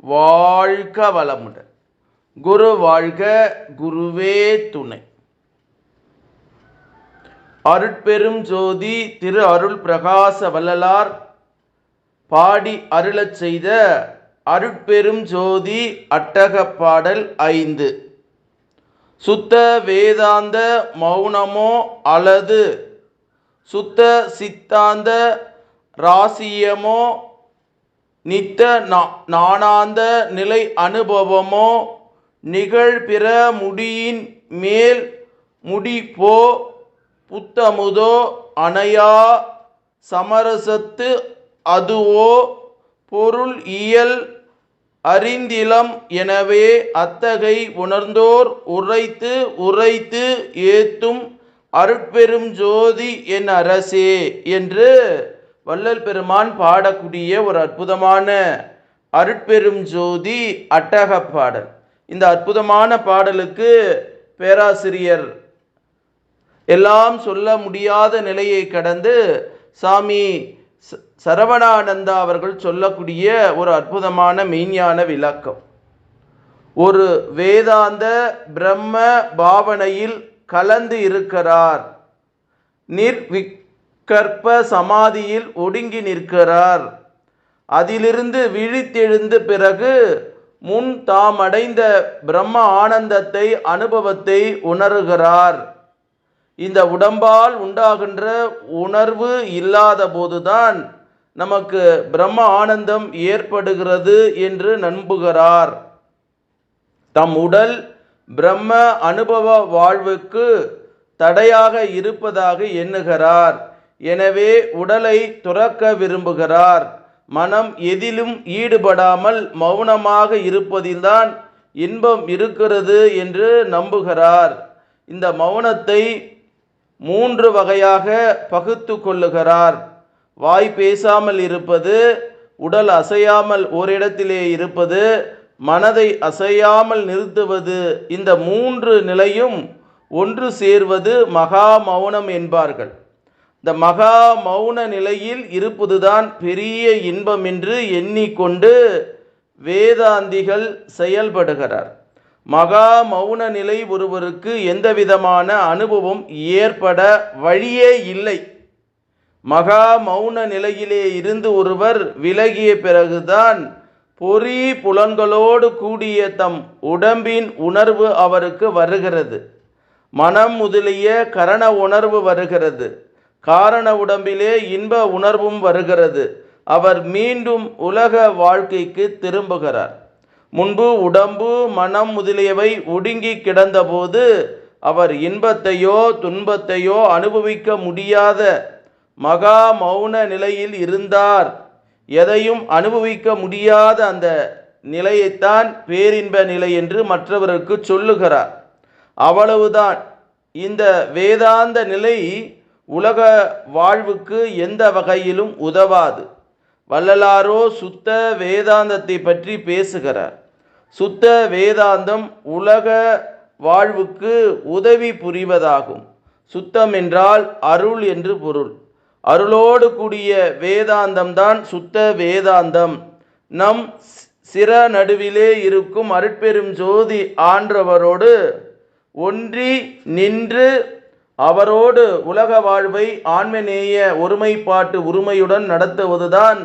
வாழ்க வளமுடன். குரு வாழ்க குருவே துணை. அருட்பெரும் ஜோதி திரு அருள் பிரகாச வள்ளலார் பாடி அருளச் செய்த அருட்பெரும் ஜோதி அட்டகப் பாடல் ஐந்து. சுத்த வேதாந்த மௌனமோ அல்லது சுத்த சித்தாந்த ராசியமோ நித்த நா- நாணாந்த நிலை அனுபவமோ நிகழ்பிற முடியின் மேல் முடிப்போ புத்தமுதோ அணையா சமரசத்து அதுவோ பொருள் இயல் அறிந்திலம் எனவே அத்தகை உணர்ந்தோர் உரைத்து உரைத்து ஏத்தும் அருட்பெரும் ஜோதி என் அரசே என்று வள்ளல் பெருமான் பாடக்கூடிய ஒரு அற்புதமான அருட்பெரும் ஜோதி அட்டக பாடல். இந்த அற்புதமான பாடலுக்கு பேராசிரியர் எல்லாம் சொல்ல முடியாத நிலையை கடந்து சாமி ச- சரவணானந்தா அவர்கள் சொல்லக்கூடிய ஒரு அற்புதமான மெய்ஞான விளக்கம். ஒரு வேதாந்த பிரம்ம பாவனையில் கலந்து இருக்கிறார் நிர்விக் கற்ப சமாதியில் ஒடுங்கி நிற்கிறார். அதிலிருந்து விழித்தெழுந்த பிறகு முன் தாம் அடைந்த பிரம்ம ஆனந்தத்தை அனுபவத்தை உணர்கிறார். இந்த உடம்பால் உண்டாகின்ற உணர்வு இல்லாத போதுதான் நமக்கு பிரம்ம ஆனந்தம் ஏற்படுகிறது என்று நம்புகிறார். தம் உடல் பிரம்ம அனுபவ வாழ்வுக்கு தடையாக இருப்பதாக எண்ணுகிறார். எனவே உடலை துறக்க விரும்புகிறார். மனம் எதிலும் ஈடுபடாமல் மௌனமாக இருப்பதில்தான் இன்பம் இருக்கிறது என்று நம்புகிறார். இந்த மௌனத்தை மூன்று வகையாக பகுத்து கொள்ளுகிறார். வாய் பேசாமல் இருப்பது உடல் அசையாமல் ஓரிடத்திலே இருப்பது மனதை அசையாமல் நிறுத்துவது இந்த மூன்று நிலையும் ஒன்று சேர்வது மகா மௌனம் என்பார்கள். இந்த மகா மௌன நிலையில் இருப்பதுதான் பெரிய இன்பம் என்று எண்ணிக்கொண்டு வேதாந்திகள் செயல்படுகிறார். மகா மௌன நிலை ஒருவருக்கு எந்த விதமான அனுபவம் ஏற்பட வழியே இல்லை. மகா மௌன நிலையிலே இருந்து ஒருவர் விலகிய பிறகுதான் பொறி புலன்களோடு கூடிய தம் உடம்பின் உணர்வு அவருக்கு வருகிறது. மனம் முதலிய கரண உணர்வு வருகிறது. காரண உடம்பிலே இன்ப உணர்வும் வருகிறது. அவர் மீண்டும் உலக வாழ்க்கைக்கு திரும்புகிறார். முன்பு உடம்பு மனம் முதலியவை ஒடுங்கி கிடந்தபோது அவர் இன்பத்தையோ துன்பத்தையோ அனுபவிக்க முடியாத மகா மௌன நிலையில் இருந்தார். எதையும் அனுபவிக்க முடியாத அந்த நிலையைத்தான் பேரின்ப நிலை என்று மற்றவருக்கு சொல்லுகிறார். அவ்வளவுதான். இந்த வேதாந்த நிலை உலக வாழ்வுக்கு எந்த வகையிலும் உதவாது. வள்ளலாரோ சுத்த வேதாந்தத்தை பற்றி பேசுகிறார். சுத்த வேதாந்தம் உலக வாழ்வுக்கு உதவி புரிவதாகும். சுத்தம் என்றால் அருள் என்று பொருள். அருளோடு கூடிய வேதாந்தம் தான் சுத்த வேதாந்தம். நம் சிற நடுவிலே இருக்கும் அருட்பெரும் ஜோதி ஆன்றவரோடு ஒன்றி நின்று அவரோடு உலக வாழ்வை ஆன்மநேய ஒருமைப்பாட்டு உரிமையுடன் நடத்துவதுதான்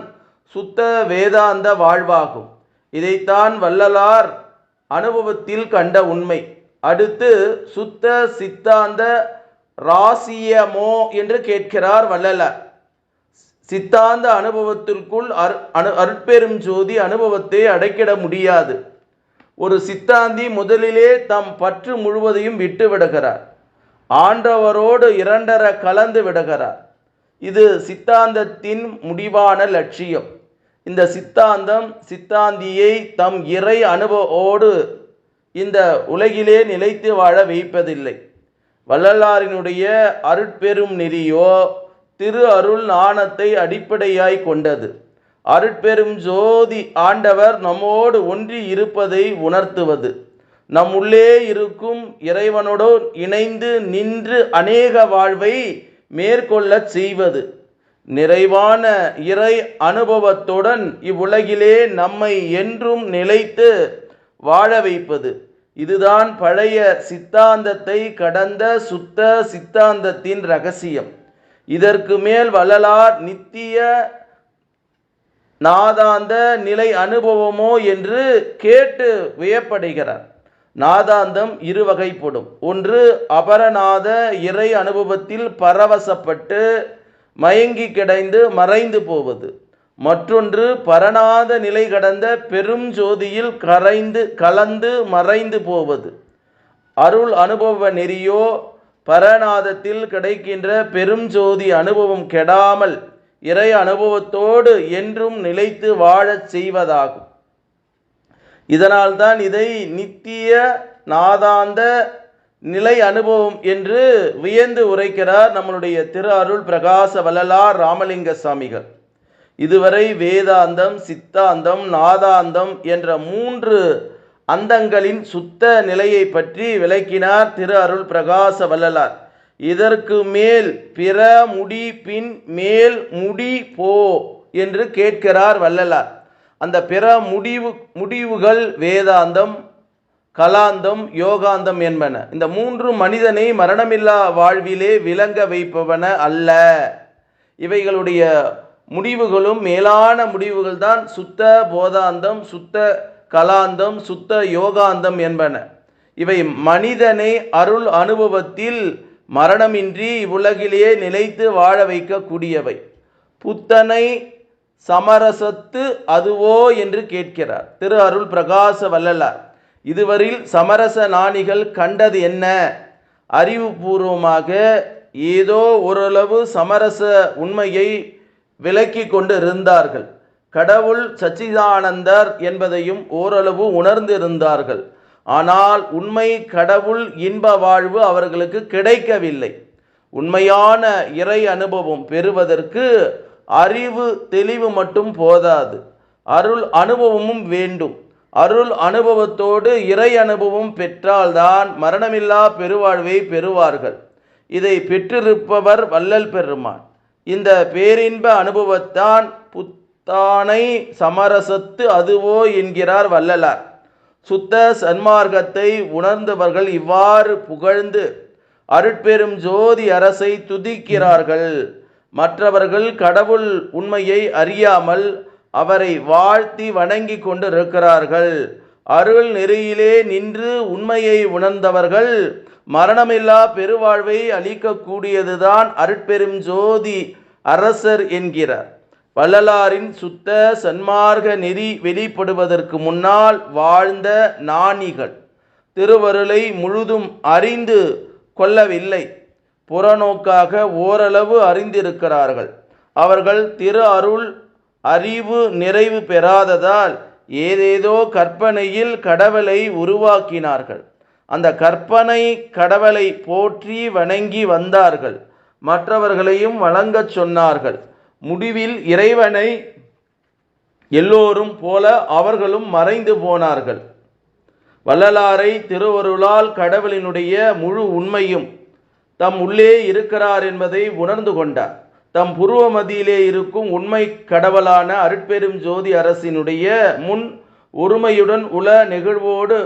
சுத்த வேதாந்த வாழ்வாகும். இதைத்தான் வள்ளலார் அனுபவத்தில் கண்ட உண்மை. அடுத்து சுத்த சித்தாந்த ராசியமோ என்று கேட்கிறார் வள்ளலார். சித்தாந்த அனுபவத்திற்குள் அரு அனு அருட்பெரும் ஜோதி அனுபவத்தை அடைக்கிட முடியாது. ஒரு சித்தாந்தி முதலிலே தம் பற்று முழுவதையும் விட்டு விடுகிறார் ஆண்டவரோடு இரண்டர கலந்து விடுகிறார். இது சித்தாந்தத்தின் முடிவான லட்சியம். இந்த சித்தாந்தம் சித்தாந்தியை தம் இறை அனுபவோடு இந்த உலகிலே நிலைத்து வாழ வைப்பதில்லை. வள்ளலாரினுடைய அருட்பெரும் நெறியோ திரு அருள் நாணத்தை அடிப்படையாய் கொண்டது. அருட்பெரும் ஜோதி ஆண்டவர் நம்மோடு ஒன்றி இருப்பதை உணர்த்துவது. நம் உள்ளே இருக்கும் இறைவனோடு இணைந்து நின்று அநேக வாழ்வை மேற்கொள்ளச் செய்வது. நிறைவான இறை அனுபவத்துடன் இவ்வுலகிலே நம்மை என்றும் நிலைத்து வாழ வைப்பது. இதுதான் பழைய சித்தாந்தத்தை கடந்த சுத்த சித்தாந்தத்தின் ரகசியம். இதற்கு மேல் வள்ளலார் நித்திய நாதாந்த நிலை அனுபவமோ என்று கேட்டு வியப்படைகிறார். நாதாந்தம் இரு வகைப்படும் ஒன்று அபரநாத இறை அனுபவத்தில் பரவசப்பட்டு மயங்கி கிடைந்து மறைந்து போவது. மற்றொன்று பரநாத நிலை கடந்த பெரும் ஜோதியில் கரைந்து கலந்து மறைந்து போவது. அருள் அனுபவ நெறியோ பரநாதத்தில் கிடைக்கின்ற பெரும் ஜோதி அனுபவம் கெடாமல் இறை அனுபவத்தோடு என்றும் நிலைத்து வாழச் செய்வதாகும். இதனால்தான் இதை நித்திய நாதாந்த நிலை அனுபவம் என்று வியந்து உரைக்கிறார் நம்மளுடைய திரு அருள் பிரகாச வள்ளலார் ராமலிங்க சாமிகள். இதுவரை வேதாந்தம் சித்தாந்தம் நாதாந்தம் என்ற மூன்று அந்தங்களின் சுத்த நிலையை பற்றி விளக்கினார் திரு அருள் பிரகாச வள்ளலார். இதற்கு மேல் பிற முடி பின் மேல் முடி போ என்று கேட்கிறார் வள்ளலார். அந்த பிற முடிவு முடிவுகள் வேதாந்தம் கலாந்தம் யோகாந்தம் என்பன. இந்த மூன்று மனிதனை மரணமில்லா வாழ்விலே விளங்க வைப்பவன அல்ல. இவைகளுடைய முடிவுகளும் மேலான முடிவுகள் தான் சுத்த போதாந்தம் சுத்த கலாந்தம் சுத்த யோகாந்தம் என்பன. இவை மனிதனை அருள் அனுபவத்தில் மரணமின்றி இவ்வுலகிலேயே நிலைத்து வாழ வைக்கக்கூடியவை. புத்தனை சமரசத்து அதுவோ என்று கேட்கிறார். திரு அருள் பிரகாச வல்லலார் இதுவரையில் சமரச நாணிகள் கண்டது என்ன? அறிவுபூர்வமாக ஏதோ ஓரளவு சமரச உண்மையை விலக்கி கொண்டு இருந்தார்கள் கடவுள் சச்சிதானந்தர் என்பதையும் ஓரளவு உணர்ந்திருந்தார்கள். ஆனால் உண்மை கடவுள் இன்ப வாழ்வு அவர்களுக்கு கிடைக்கவில்லை. உண்மையான இறை அனுபவம் பெறுவதற்கு அறிவு தெளிவு மட்டும் போதாது. அருள் அனுபவமும் வேண்டும். அருள் அனுபவத்தோடு இறை அனுபவம் பெற்றால்தான் மரணமில்லா பெருவாழ்வை பெறுவார்கள். இதை பெற்றிருப்பவர் வள்ளல் பெருமான். இந்த பேரின்ப அனுபவத்தான் புத்தானை சமரசத்து அதுவோ என்கிறார் வள்ளலார். சுத்த சன்மார்க்கத்தை உணர்ந்தவர்கள் இவ்வாறு புகழ்ந்து அருட்பெரும் ஜோதி அரசை துதிக்கிறார்கள். மற்றவர்கள் கடவுள் உண்மையை அறியாமல் அவரை வாழ்த்தி வணங்கி கொண்டிருக்கிறார்கள். அருள் நெறியிலே நின்று உண்மையை உணர்ந்தவர்கள் மரணமில்லா பெருவாழ்வை அளிக்கக்கூடியதுதான் அருட்பெரும் ஜோதி அரசர் என்கிறார். வள்ளலாரின் சுத்த சன்மார்க்க நெறி வெளிப்படுவதற்கு முன்னால் வாழ்ந்த நாணிகள் திருவருளை முழுதும் அறிந்து கொள்ளவில்லை. புறநோக்காக ஓரளவு அறிந்திருக்கிறார்கள். அவர்கள் திரு அருள் அறிவு நிறைவு பெறாததால் ஏதேதோ கற்பனையில் கடவுளை உருவாக்கினார்கள். அந்த கற்பனை கடவுளை போற்றி வணங்கி வந்தார்கள். மற்றவர்களையும் வணங்கச் சொன்னார்கள். முடிவில் இறைவனை எல்லோரும் போல அவர்களும் மறைந்து போனார்கள். வள்ளலாரை திருவருளால் கடவுளினுடைய முழு உண்மையும் தம் உள்ளே இருக்கிறார் என்பதை உணர்ந்து கொண்டார். தம் புருவ இருக்கும் உண்மை கடவுளான அருட்பெரும் ஜோதி அரசினுடைய முன் ஒருமையுடன் உல நெகிழ்வோடு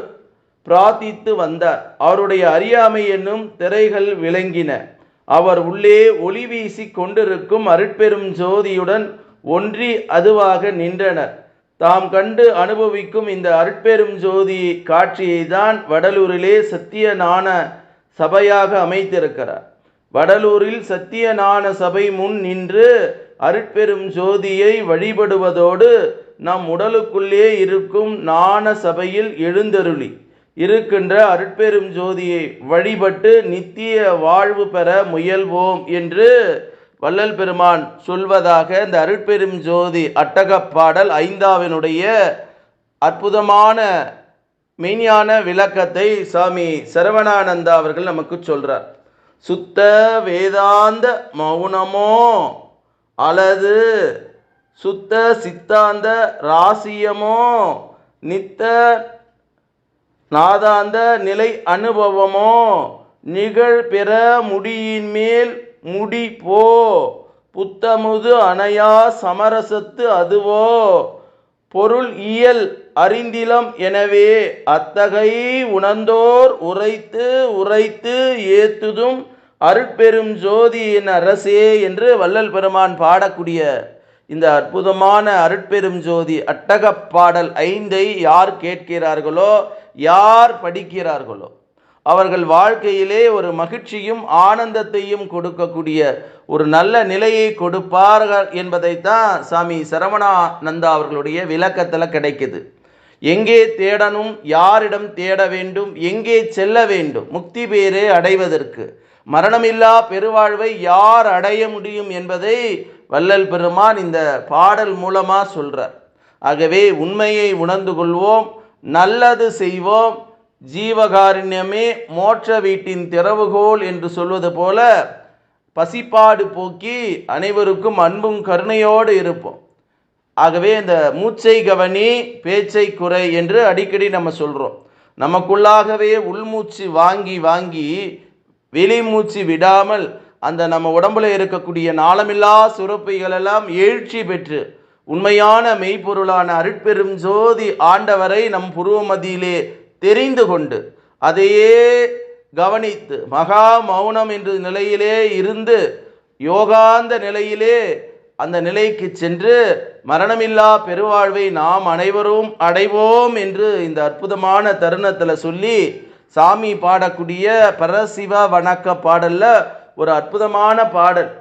பிரார்த்தித்து வந்தார். அவருடைய அறியாமை என்னும் திரைகள் விளங்கின. அவர் உள்ளே ஒளி வீசி கொண்டிருக்கும் அருட்பெரும் ஜோதியுடன் ஒன்றி அதுவாக நின்றனர். தாம் கண்டு அனுபவிக்கும் இந்த அருட்பெரும் ஜோதி காட்சியை தான் வடலூரிலே சத்தியநான சபையாக அமைத்திருக்கிறார். வடலூரில் சத்தியநான சபை முன் நின்று அருட்பெரும் ஜோதியை வழிபடுவதோடு நம் உடலுக்குள்ளே இருக்கும் நாண சபையில் எழுந்தருளி. இருக்கின்ற அருட்பெரும் ஜோதியை வழிபட்டு நித்திய வாழ்வு பெற முயல்வோம் என்று வள்ளல் பெருமான் சொல்வதாக இந்த அருட்பெரும் ஜோதி அட்டகப் பாடல் ஐந்தாவினுடைய அற்புதமான மெய்ஞான விளக்கத்தை சாமி சரவணானந்தா அவர்கள் நமக்கு சொல்றார். சுத்த வேதாந்த மௌனமோ? அல்லது சுத்த சித்தாந்த ராசியமோ? நித்த நாதாந்த நிலை அனுபவமோ? நிகழ் பெற முடியின் மேல் முடி போ? புத்தமுது அணையா சமரசத்து அதுவோ? பொருள் இயல் அறிந்திலம் எனவே அத்தகை உணர்ந்தோர் உரைத்து உரைத்து ஏத்துதும் அருட்பெரும் ஜோதியின் அரசே என்று வள்ளல் பெருமான் பாடக்கூடிய இந்த அற்புதமான அருட்பெரும் ஜோதி அட்டகப் பாடல் ஐந்தை யார் கேட்கிறார்களோ யார் படிக்கிறார்களோ அவர்கள் வாழ்க்கையிலே ஒரு மகிழ்ச்சியும் ஆனந்தத்தையும் கொடுக்கக்கூடிய ஒரு நல்ல நிலையை கொடுப்பார்கள் என்பதைத்தான் சாமி சரவணானந்தா அவர்களுடைய விளக்கத்தில் கிடைக்குது. எங்கே தேடணும் யாரிடம் தேட வேண்டும் எங்கே செல்ல வேண்டும் முக்தி பேரே அடைவதற்கு. மரணமில்லா பெருவாழ்வை யார் அடைய முடியும் என்பதை வள்ளல் பெருமான் இந்த பாடல் மூலமாக சொல்கிறார் ஆகவே உண்மையை உணர்ந்து கொள்வோம் நல்லது செய்வோம் ஜீவகாருண்யமே மோட்ச வீட்டின் திறவுகோல் என்று சொல்வது போல பசிப்பாடு போக்கி அனைவருக்கும் அன்பும் கருணையோடு இருப்போம். ஆகவே இந்த மூச்சை கவனி பேச்சை குறை என்று அடிக்கடி நம்ம சொல்கிறோம் நமக்குள்ளாகவே உள்மூச்சு வாங்கி வாங்கி வெளிமூச்சு விடாமல் அந்த நம்ம உடம்புல இருக்கக்கூடிய நாளமில்லா சுரப்பைகளெல்லாம் எழுச்சி பெற்று உண்மையான மெய்ப்பொருளான அருட்பெரும் ஜோதி ஆண்டவரை நம் புருவமதியிலே தெரிந்து கொண்டு அதையே கவனித்து மகா மௌனம் என்ற நிலையிலே இருந்து யோகாந்த நிலையிலே அந்த நிலைக்கு சென்று மரணமில்லா பெருவாழ்வை நாம் அனைவரும் அடைவோம் என்று இந்த அற்புதமான தருணத்தில் சொல்லி சாமி பாடக்கூடிய பரசிவ வணக்க பாடல்ல ஒரு அற்புதமான பாடல்.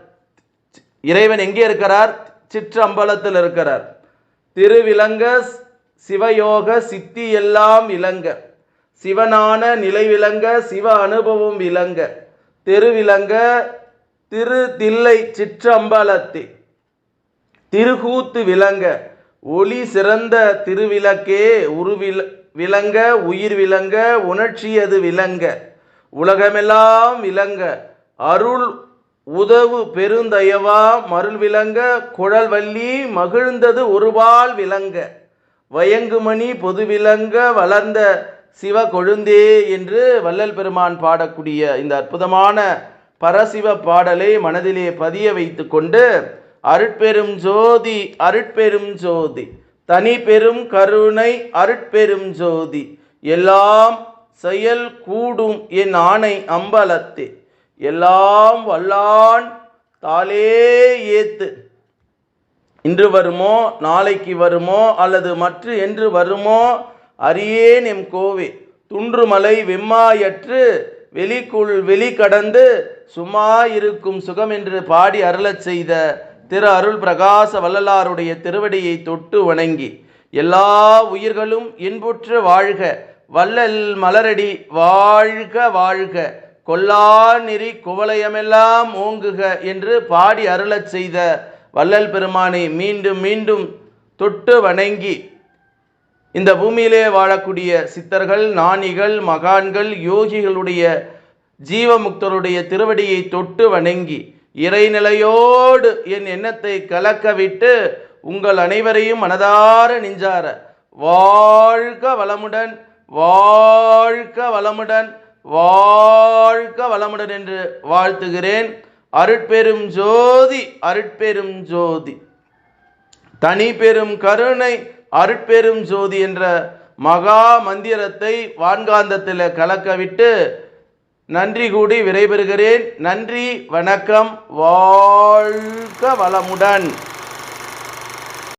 இறைவன் எங்கே இருக்கிறார்? சிற்றம்பலத்தில் இருக்கிறார். திருவிலங்க சிவயோக சித்தி எல்லாம் இலங்க சிவனான நிலை விளங்க சிவ அனுபவம் விளங்க. தெருவிலங்க திரு தில்லை சிற்றம்பலத்தி. திருகூத்து விளங்க ஒளி சிறந்த திருவிளக்கே. உருவில விளங்க உயிர் விளங்க உணர்ச்சியது விளங்க. உலகமெல்லாம் விளங்க அருள் உதவு பெருந்தயவா. மருள் விளங்க குழல்வள்ளி மகிழ்ந்தது ஒருபால் விளங்க. வயங்குமணி பொதுவிலங்க வளர்ந்த சிவ கொழுந்தே என்று வள்ளல் பெருமான் பாடக்கூடிய இந்த அற்புதமான பரசிவ பாடலை மனதிலே பதிய வைத்து கொண்டு அருட்பெரும் ஜோதி அருட்பெரும் ஜோதி தனி பெரும் கருணை அருட்பெரும் ஜோதி எல்லாம் செயல் கூடும் என் ஆணை அம்பலத்தே எல்லாம் வல்லான் தாளே ஏத்து இன்று வருமோ நாளைக்கு வருமோ அல்லது மற்ற என்று வருமோ அறியேன் எம் கோவே. துன்றுமலை வெம்மாயற்று வெளிக்குள் வெளி கடந்து சும்மா இருக்கும் சுகம் என்று பாடி அருளச் செய்த திரு அருள் பிரகாச வள்ளலாருடைய திருவடியை தொட்டு வணங்கி எல்லா உயிர்களும் இன்புற்று வாழ்க வள்ளல் மலரடி வாழ்க வாழ்க கொல்லா நெறி குவலயமெல்லாம் ஓங்குக என்று பாடி அருளச் செய்த வள்ளல் பெருமானை மீண்டும் மீண்டும் தொட்டு வணங்கி இந்த பூமியிலே வாழக்கூடிய சித்தர்கள் ஞானிகள் மகான்கள் யோகிகளுடைய ஜீவமுக்தருடைய திருவடியை தொட்டு வணங்கி இறைநிலையோடு என் எண்ணத்தை கலக்கவிட்டு உங்கள் அனைவரையும் மனதார நெஞ்சார வாழ்க வளமுடன் வாழ்க வளமுடன் வாழ்க வளமுடன் என்று வாழ்த்துகிறேன். அருட்பெரும் ஜோதி அருட்பெரும் ஜோதி. தனி பெரும் கருணை அருட்பெரும் ஜோதி என்ற மகா மந்திரத்தை வான்காந்தத்தில் கலக்கவிட்டு நன்றி கூடி விடைபெறுகிறேன் நன்றி வணக்கம் வாழ்க வளமுடன்.